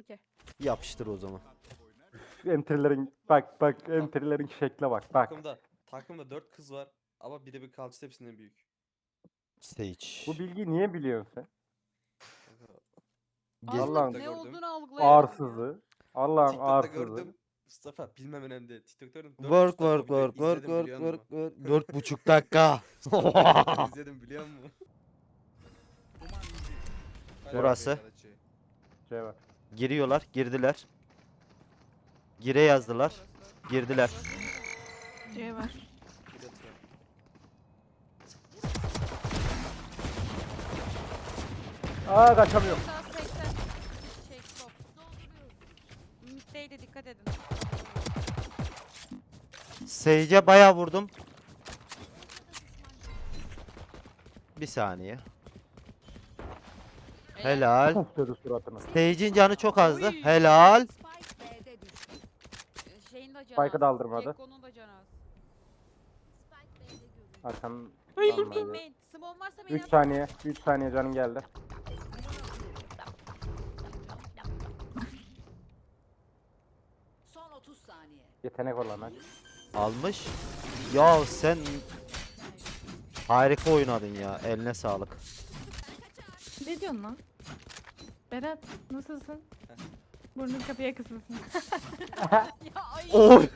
Okey. Yapıştır o zaman. Entrilerin bak bak entrilerin şekle bak bak. Takımda takımda 4 kız var ama biri bir kalçası hepsinden büyük. Stage. Bu bilgiyi niye biliyorsun sen? Allah'ım. Ne gördüm. olduğunu algılayamadım. Arsızı. Allah'ın TikTok'ta arsızı. gördüm. Mustafa bilmem önemli. TikTok'ta gördüm. dört Work work video work work izledim work biliyor work work. Dört buçuk dakika. İzledim biliyor musun? Burası. Şey var. Giriyorlar, girdiler. Gire yazdılar, girdiler. C var. Aa kaçamıyorum. Sağ 80. Şey stop. Mid'deydi dikkat edin. Sage'e bayağı vurdum. Bir saniye. Helal. Suratına. Sage'in canı çok azdı. Oy. Helal. Ee, Şeyin de canı Spike'ı az. da aldırmadı. Gekko'nun da canı az. Hakan Main Lan main böyle. main. Small varsa main 3 at. saniye. 3 saniye canım geldi. Son 30 saniye. Yetenek olan aç. Almış. Ya sen harika oynadın ya. Eline sağlık. Ne diyorsun lan? Berat nasılsın? Burnun kapıya kısılsın. Ya ay. Oy.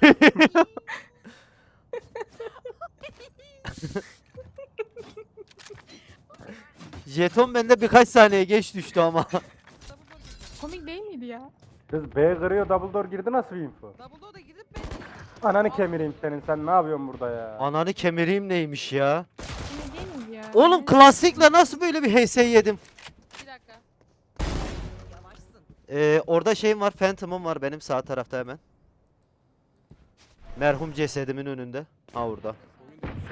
Jeton bende birkaç saniye geç düştü ama. Komik değil miydi ya? Kız B kırıyor double door girdi nasıl bir info? Double'da da gidip ben Ananı kemireyim senin sen ne yapıyorsun burada ya? Ananı kemireyim neymiş ya. Komik değil miydi ya? Oğlum klasikle nasıl böyle bir HS yedim? bir dakika. Yavaşsın. Ee, orada şeyim var, Phantom'um var benim sağ tarafta hemen. Merhum cesedimin önünde. Ha orada.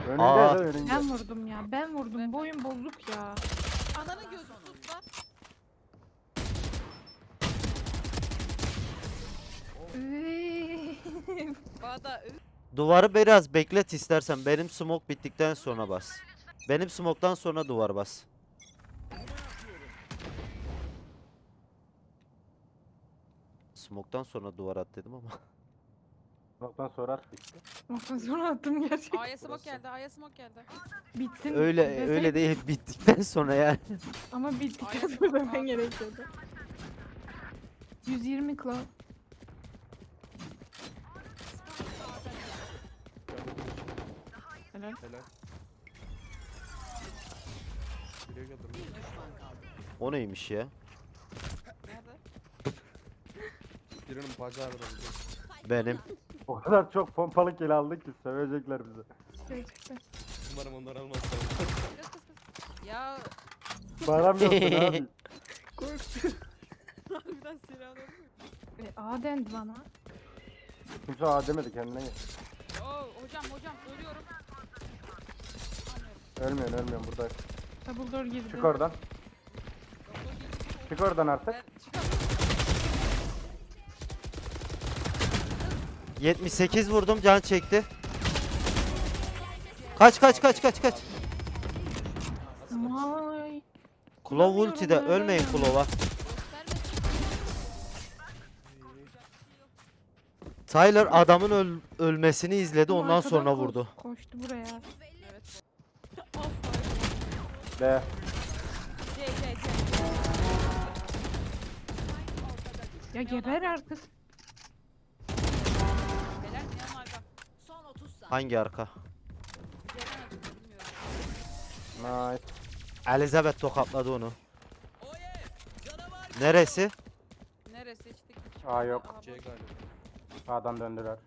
Önünde Aa. de önünde. Ben vurdum ya. Ben vurdum. Bu oyun bozuk ya. Ananın gözü sus lan. Bağda Duvarı biraz beklet istersen. Benim smoke bittikten sonra bas. Benim smoke'tan sonra duvar bas. Smoke'tan sonra duvar at dedim ama. Noktadan sonra at işte. Ondan sonra attım gerçekten. A'ya smoke geldi. A'ya smoke geldi. Bitsin. öyle deseydim öyle değil bittikten sonra yani. Ama bittikten Aynen. sonra demen gerekiyordu. 120 klo. Helal. Helal. Kaldı. O neymiş ya? Nerede? Birinin bacağı biliyor. Benim. O kadar çok pompalı kill aldık ki sövecekler bizi. Umarım onlar almaz. Kız kız kız. Ya Bağıramıyorsun abi. harbiden silah alıyor mu? E, A dendi bana. Kimse A demedi kendine gel. Oo hocam hocam ölüyorum. Anlıyorum. Ölmüyorsun ölmüyorsun burada. Double door girdi. Çık oradan. Doktor. Çık oradan artık. Ben çıkamıyorum. 78 vurdum can çekti. Kaç kaç kaç kaç kaç. Vay. Klov ultide ölmeyin. Gösterme. Tyler adamın öl- ölmesini izledi ondan Arkadan sonra vurdu. Koştu buraya. B. Ya geber artık. Hangi arka? Nice. Elizabeth tokatladı onu. Neresi? Neresi içtik? A yok. C galiba. A'dan döndüler.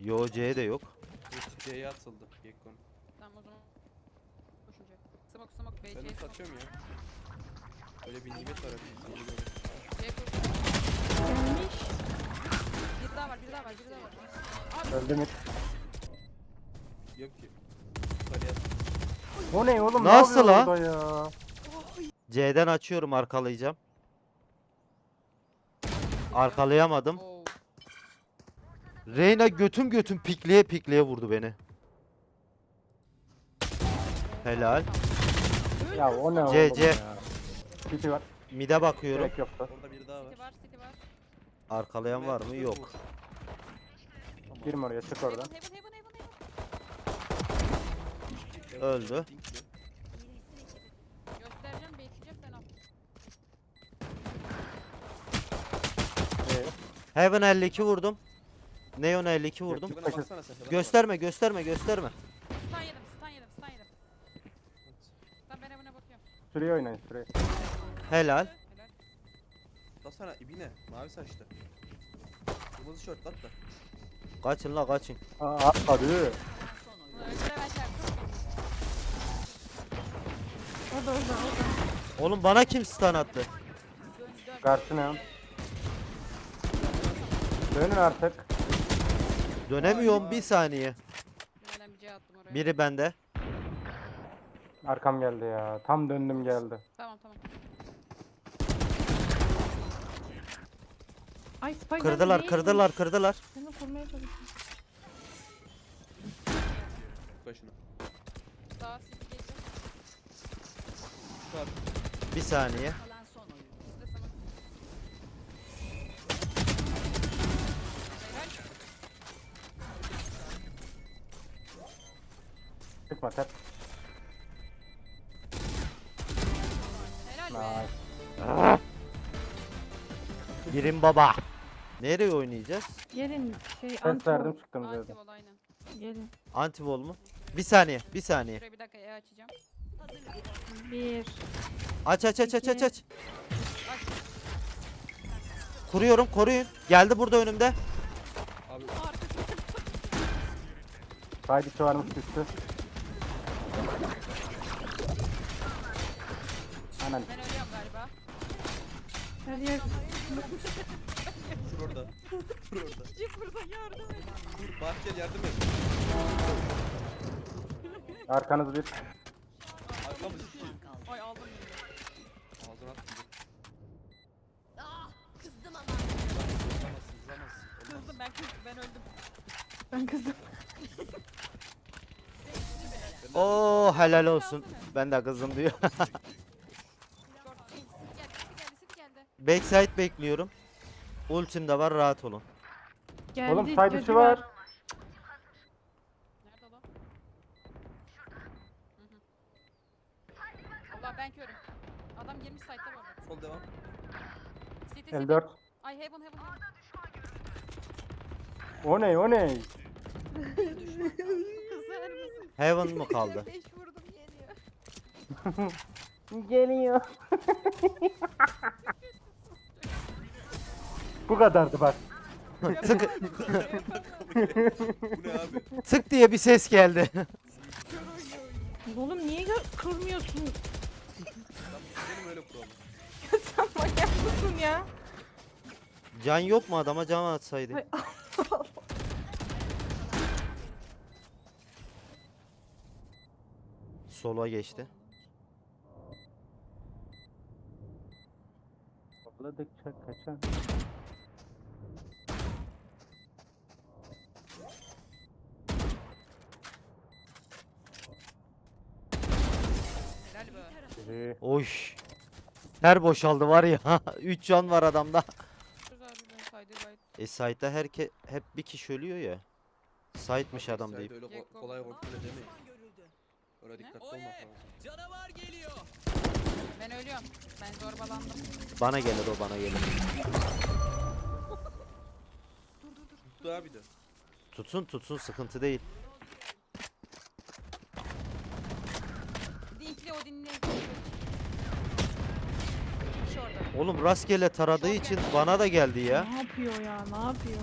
Yo C de yok. C'ye atıldı. Gekon. Tamam o zaman. Koşunca. Smoke smoke B Ben smoke. satıyorum ya. Böyle bir nimet var böyle. C koş. Gelmiş. Bir daha var bir daha var bir daha var. Abi Öldü mü? Yok ki. Yukarıya ne oğlum? Nasıl lan? yapıyor ya? C'den açıyorum arkalayacağım. Arkalayamadım. Oo. Reyna götüm götüm pikliye pikliye vurdu beni. Helal. Ya o ne C, oğlum C. ya? City var. Mide bakıyorum. Gerek yoktu. Orada biri daha City var. var, City var. Arkalayan var mı? Yok. Girme oraya çık oradan. Heaven, heaven, heaven. Öldü. Göstereceğim, bekleyeceğim sen al. Ee, Heaven 52 vurdum. Neon 52 vurdum. Baksana sen, bak. Gösterme gösterme gösterme. Stun yedim, stun yedim, stun yedim. Tamam ben Heaven'a bakıyorum. süreye oynayın süreye. Helal. Helal. Baksana ibine. Mavi saçlı. Kırmızı şort at da. Kaçın la kaçın. Aa. Ulan önce de ben çarptım. Orada orada orada. Oğlum bana kim stun attı? Karşına. Dönün artık. Dönemiyorum bir saniye. Bir C attım oraya. Biri bende. Arkam geldi ya. Tam döndüm geldi. Tamam tamam. Ay Spike'dan Kırdılar neye kırdılar kırdılar. Seni korumaya çalışıyorum. Başına. Daha Bir saniye. Çıkma tep. Helal be. Nice. Birim baba. Nereye oynayacağız? Gelin şey Ses anti verdim çıktım dedi. Antivol aynen. Gelin. Antivol mu? Bir saniye bir saniye. Şuraya bir dakika E açacağım. Bir. Aç aç aç aç aç aç. Kuruyorum koruyun. Geldi burada önümde. içi varmış düştü. Anan. Ben ölüyorum galiba. Her yer. dur orada. Dur orada. Çık buradan yardım et. Dur Bahçel yardım et. Arkanız bir. Ay aldım beni. Ağzına at. Ah, kızdım ama. Zıplamazsın zıplamazsın. Kızdım ben kızdım ben öldüm. Ben kızım. Oo helal olsun. Ben de kızım diyor. Backside bekliyorum. Ultim de var rahat olun. Geldi. Oğlum side içi var. 54. Ay O ne o ne? Heaven mı kaldı? Geliyor. Bu kadardı bak. Tık tık diye bir ses geldi. Oğlum niye gö- kırmıyorsun? Benim. Sen manyak mısın ya? Can yok mu adama can atsaydı. Ay, Sola geçti. Topladıkça kaçan. Helal be. Oş. Her boşaldı var ya. 3 can var adamda. Güzel bir ben saydı gayet. E site'da herke hep bir kişi ölüyor ya. Site'mış adam deyip. de öyle ko- kolay kontrol edemeyiz. Öyle dikkatli olmak lazım. Ben ölüyorum. Ben zorbalandım. Bana gelir o bana gelir. Tuttu abi de. Tutsun tutsun sıkıntı değil. Dinkli o dinle. Kişi orada. Oğlum rastgele taradığı için bana da geldi ya. Ne yapıyor ya? Ne yapıyor?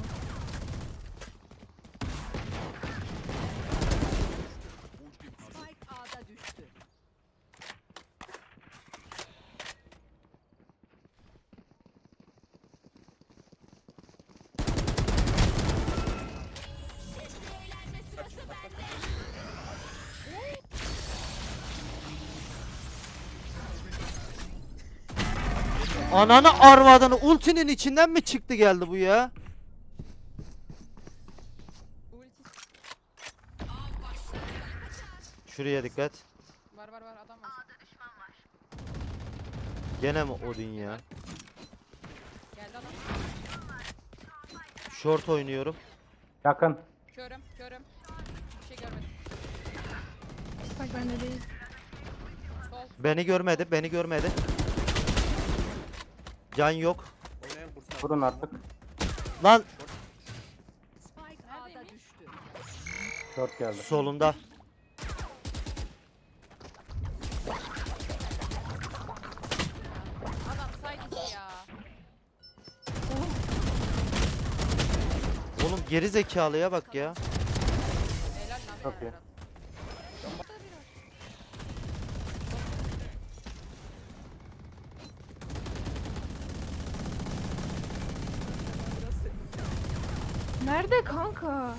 Ananı arvadını ultinin içinden mi çıktı geldi bu ya? Ulti Şuraya dikkat. var var var adam var. Gene mi Odin ya? Geldi adam. Short oynuyorum. Yakın. Körüm körüm. Bir şey görmedim. Bak ben de değil. Sol. Beni görmedi, beni görmedi. Can yok. Kursun. Vurun artık. Lan Spike A'da düştü. Geldi. solunda. Adam saydı ya. Oğlum geri zekalıya bak ya. Helal lan. Çok iyi. Nerede kanka?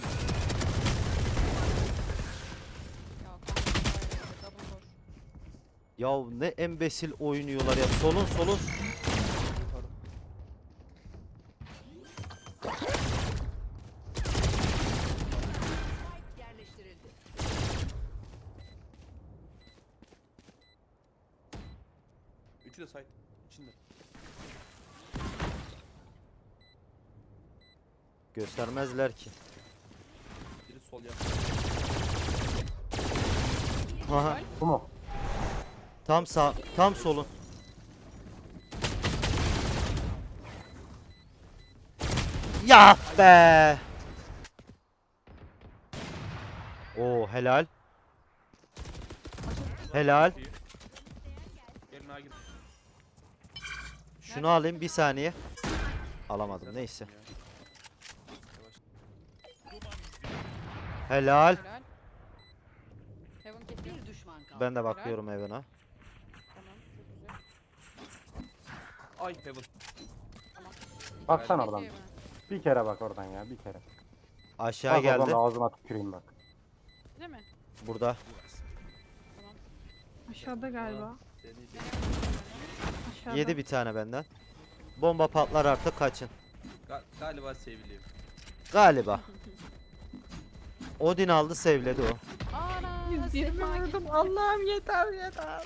Ya ne embesil oynuyorlar ya. Solun solun. Üçü de site. İçinde. Göstermezler ki. Biri sol yap. Aha. Bu mu? Tam sağ, tam solun. Ya be. Oo helal. Helal. Şunu alayım bir saniye. Alamadım neyse. Helal. Helal. Heaven kesin. Bir düşman kaldı. Ben de bakıyorum evine. Tamam. Çok güzel. Ay heaven. Baksana oradan. Bir kere bak oradan ya bir kere. Aşağı Bak oradan geldi. ağzıma tüküreyim bak. Değil mi? Burada. Aşağıda galiba. Aşağıda. Yedi bir tane benden. Bomba patlar artık kaçın. Ga- galiba seviliyor. Galiba. Odin aldı sevledi o. Ana. 120 Sema vurdum. gitti. Allah'ım yeter yeter.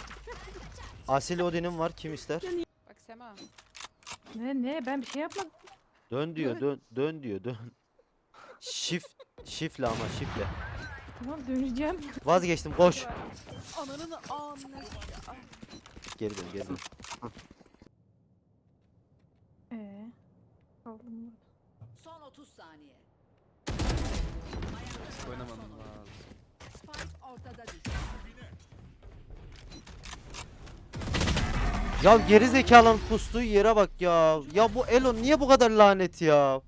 Asil Odin'im var kim ister? Bak Sema. Ne ne ben bir şey yapmadım. Dön diyor dön dön diyor dön. Shift şifle ama şifle. Tamam döneceğim. Vazgeçtim koş. Ananın anne. Geri dön geri dön. Ee, kaldım burada. Son 30 saniye. Düştü. Ya geri zekalının pustuğu yere bak ya. Ya bu Elon niye bu kadar lanet ya?